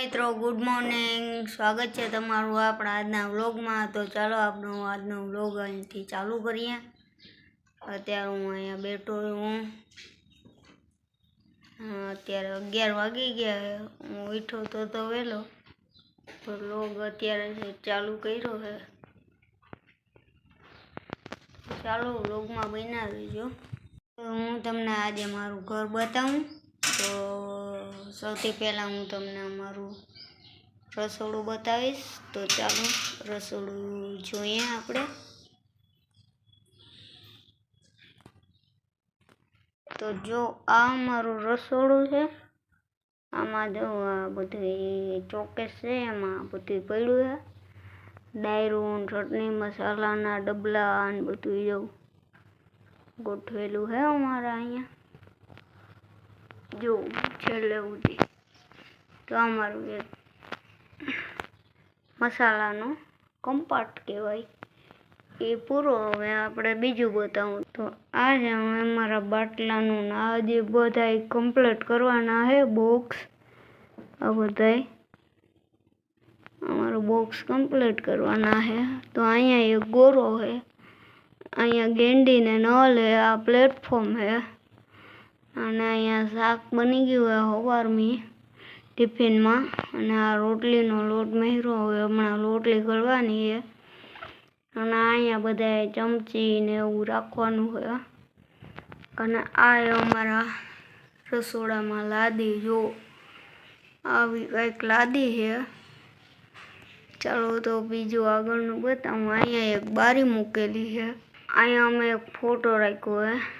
મિત્રો good morning સ્વાગત છે તમારું આપણા આજના વ્લોગમાં. તો ચાલો આપણો આજનો વ્લોગ અહીંથી ચાલુ કરીએ. અત્યારે હું અહીંયા બેઠો હું, અત્યારે અગિયાર વાગી ગયા. હું ઉઠો તો તો વહેલો. તો વ્લોગ અત્યારે ચાલુ કર્યો છે. ચાલો વ્લોગમાં બનાવીજો હું તમને આજે મારું ઘર બતાવું. તો સૌથી પહેલાં હું તમને અમારું રસોડું બતાવીશ. તો ચાલો, રસોડું જોઈએ આપણે. તો જો આ અમારું રસોડું છે, આમાં જો આ બધું ચોકેસ છે, એમાં બધું પડ્યું છે. ડાયરું ચટણી, મસાલાના ડબલા ને બધું જેવું ગોઠવેલું છે અમારા અહીંયા. જો, છેલ્લે સુધી. તો અમારું એક મસાલાનો કમ્પાર્ટ કહેવાય, એ પૂરો હવે આપણે બીજું બતાવું. તો આ છે હવે મારા બાટલાનું ને આ જે બધા કમ્પ્લીટ કરવાના છે બોક્સ આ બધાય અમારું બોક્સ કમ્પ્લીટ કરવાના છે. તો અહીંયા એક ગોરો છે, અહીંયા ગેંડીને નળ છે, આ પ્લેટફોર્મ છે. અને અહીંયા શાક બની ગયું હોય સવારમી ટિફિનમાં. અને આ રોટલીનો લોટ મહેરો હોય હમણાં રોટલી કરવાની છે. અને અહીંયા બધાએ ચમચી ને એવું રાખવાનું હોય. અને આ અમારા રસોડામાં લાદી જો આવી કંઈક લાદી છે. ચાલો તો બીજું આગળનું બતાવું. અહીંયા એક બારી મૂકેલી છે. અહીંયા અમે એક ફોટો રાખ્યો છે.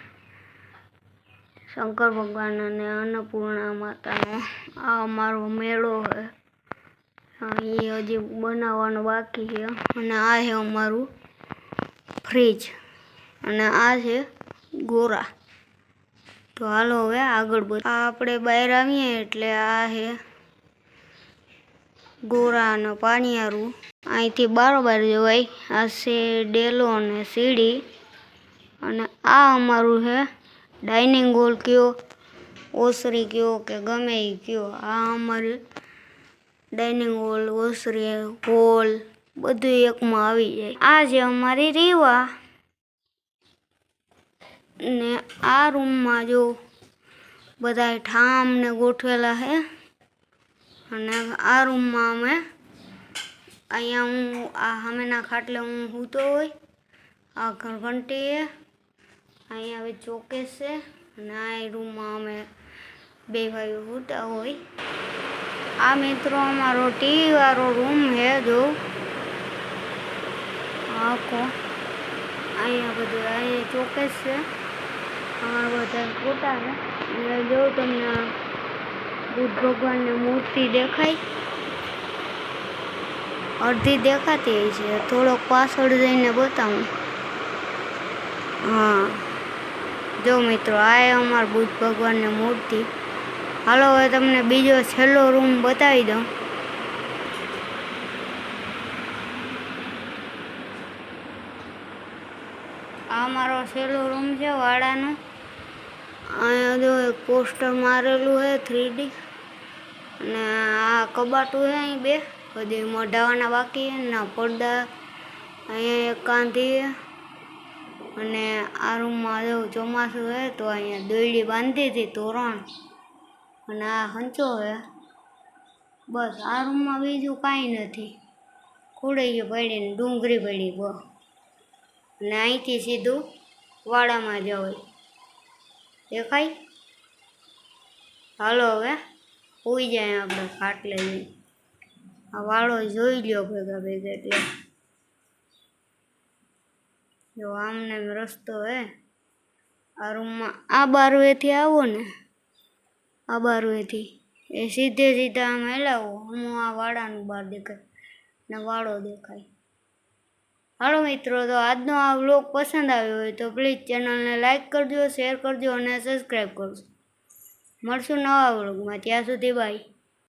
શંકર ભગવાન અને અન્નપૂર્ણા માતાનો આ અમારો મેળો છે. એ હજી બનાવવાનો બાકી છે. અને આ છે અમારું ફ્રીજ અને આ છે ગોરા. તો હાલો હવે આગળ બધ આપણે બહાર આવીએ એટલે આ છે ગોરા અને પાણીયારું. અહીંથી બારોબાર જવાય. આ છે ડેલો અને સીડી. અને આ અમારું છે ડાઇનિંગ હોલ કયો, ઓસરી કયો કે ગમે એ કયો? આ અમારી ડાઇનિંગ હોલ, ઓસરી હોલ બધું એકમાં આવી જાય. આ છે અમારી રીવા ને આ રૂમમાં જો બધા ઠામ ને ગોઠવેલા છે અને આ રૂમમાં અમે અહીંયા હું, આ સામેના ખાટલે હું સૂતો હોય, આ ઘંટી છે અહીંયા હવે ચોકેસ છે અને આ રૂમમાં અમે બે ભાઈઓ સૂતા હોય. આ મિત્રો અમારો ટીવી વાળો રૂમ છે જો. આખો અહીંયા બધું અહીંયા ચોકેસ છે. અમારા બધા ફોટા છે. અને જો તમને બુદ્ધ ભગવાનની મૂર્તિ દેખાય. અડધી દેખાતી હોય છે. થોડોક પાછળ જઈને બતાવું. હા. જો મિત્રો, આ એ અમાર બુદ્ધ ભગવાનની મૂર્તિ. હાલો, હવે તમને બીજો છેલ્લો રૂમ બતાવી દઉં. આ મારો છેલ્લો રૂમ છે વાડાનો. અહીંયા જો એક પોસ્ટર મારેલું છે થ્રીડી. અને આ કબાટું છે અહીં બે. બધી મઢાવાના બાકી ના પડદા, અહીંયા એક કાંધી અને આ રૂમમાં જો ચોમાસું હે તો અહીંયા દોયડી બાંધી હતી તોરણ. અને આ હંચો હે. બસ, આ રૂમમાં બીજું કાંઈ નથી. ખોડાઈ પડીને ડુંગળી પડી બસ અને અહીંથી સીધું વાડામાં જવાય. દેખાય? હાલો હવે, હોઈ જાય આપણે ખાટલે જઈ આ વાળો જોઈ લ્યો ભેગા ભેગા એટલે. જો આમને રસ્તો હે. આ રૂમમાં આ બારવેથી આવો ને. આ બારવેથી. એ સીધે સીધા આમ હેલાવો. હું આ વાડાનું બહાર દેખાય ને વાળો દેખાય. હાલો મિત્રો, તો આજનો આ વ્લોગ પસંદ આવ્યો હોય તો પ્લીઝ ચેનલને લાઇક કરજો, શેર કરજો અને સબસ્ક્રાઈબ કરજો. મળશું નવા વ્લોગમાં. ત્યાં સુધી બાય.